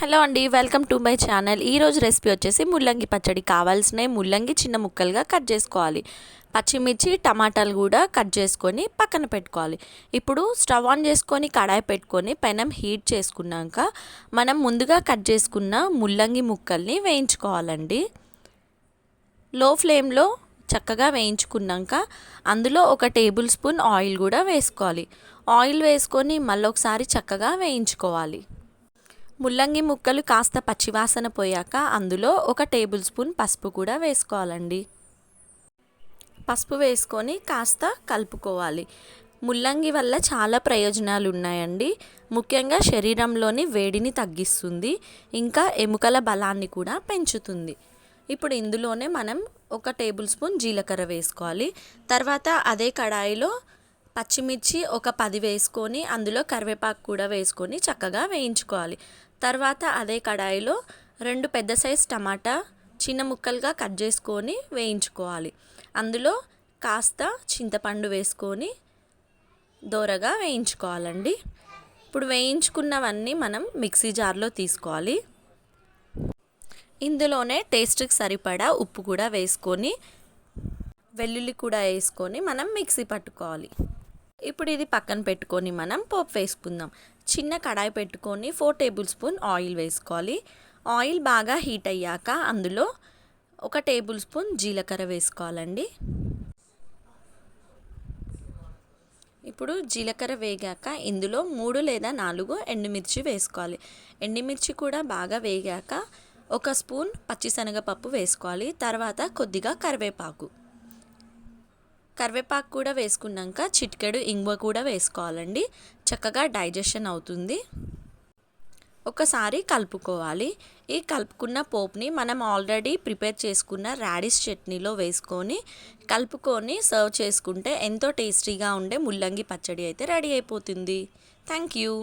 Hello అండి welcome to my channel. ఈరోజు recipe వచ్చేసి ముల్లంగి పచ్చడి కావాల్సినవి ముల్లంగి చిన్న ముక్కలుగా కట్ చేసుకోవాలి. పచ్చిమిర్చి టమాటాలు కూడా కట్ చేసుకొని పక్కన పెట్టుకోవాలి. ఇప్పుడు స్టవ్ ఆన్ చేసుకొని కడాయి పెట్టుకొని పెనం హీట్ చేసుకున్నాక మనం ముందుగా కట్ చేసుకున్న ముల్లంగి ముక్కల్ని వేయించుకోవాలండి. లో ఫ్లేమ్లో చక్కగా వేయించుకున్నాక అందులో ఒక టేబుల్ స్పూన్ ఆయిల్ కూడా వేసుకోవాలి. ఆయిల్ వేసుకొని మళ్ళీ ఒకసారి చక్కగా వేయించుకోవాలి. ముల్లంగి ముక్కలు కాస్త పచ్చివాసన పోయాక అందులో ఒక టేబుల్ స్పూన్ పసుపు కూడా వేసుకోవాలండి. పసుపు వేసుకొని కాస్త కలుపుకోవాలి. ముల్లంగి వల్ల చాలా ప్రయోజనాలు ఉన్నాయండి. ముఖ్యంగా శరీరంలోని వేడిని తగ్గిస్తుంది ఇంకా ఎముకల బలాన్ని కూడా పెంచుతుంది. ఇప్పుడు ఇందులోనే మనం ఒక టేబుల్ స్పూన్ జీలకర్ర వేసుకోవాలి. తర్వాత అదే కడాయిలో పచ్చిమిర్చి ఒక పది వేసుకొని అందులో కరివేపాకు కూడా వేసుకొని చక్కగా వేయించుకోవాలి. తర్వాత అదే కడాయిలో రెండు పెద్ద సైజ్ టమాటా చిన్న ముక్కలుగా కట్ చేసుకొని వేయించుకోవాలి. అందులో కాస్త చింతపండు వేసుకొని దోరగా వేయించుకోవాలండి. ఇప్పుడు వేయించుకున్నవన్నీ మనం మిక్సీ జార్లో తీసుకోవాలి. ఇందులోనే టేస్ట్కి సరిపడా ఉప్పు కూడా వేసుకొని వెల్లుల్లి కూడా వేసుకొని మనం మిక్సీ పట్టుకోవాలి. ఇప్పుడు ఇది పక్కన పెట్టుకొని మనం పోపు వేసుకుందాం. చిన్న కడాయి పెట్టుకొని ఫోర్ టేబుల్ స్పూన్ ఆయిల్ వేసుకోవాలి. ఆయిల్ బాగా హీట్ అయ్యాక అందులో ఒక టేబుల్ స్పూన్ జీలకర్ర వేసుకోవాలండి. ఇప్పుడు జీలకర్ర వేగాక ఇందులో మూడు లేదా నాలుగు ఎండుమిర్చి వేసుకోవాలి. ఎండుమిర్చి కూడా బాగా వేగాక ఒక స్పూన్ పచ్చిశనగపప్పు వేసుకోవాలి. తర్వాత కొద్దిగా కరివేపాకు. కరివేపాకు కూడా వేసుకున్నాక చిటికెడు ఇంగువ కూడా వేసుకోవాలండి. చక్కగా డైజెషన్ అవుతుంది. ఒకసారి కలుపుకోవాలి. ఈ కలుపుకున్న పోప్ని మనం ఆల్రెడీ ప్రిపేర్ చేసుకున్న రాడిష్ చట్నీలో వేసుకొని కలుపుకొని సర్వ్ చేసుకుంటే ఎంతో టేస్టీగా ఉండే ముల్లంగి పచ్చడి అయితే రెడీ అయిపోతుంది. Thank you.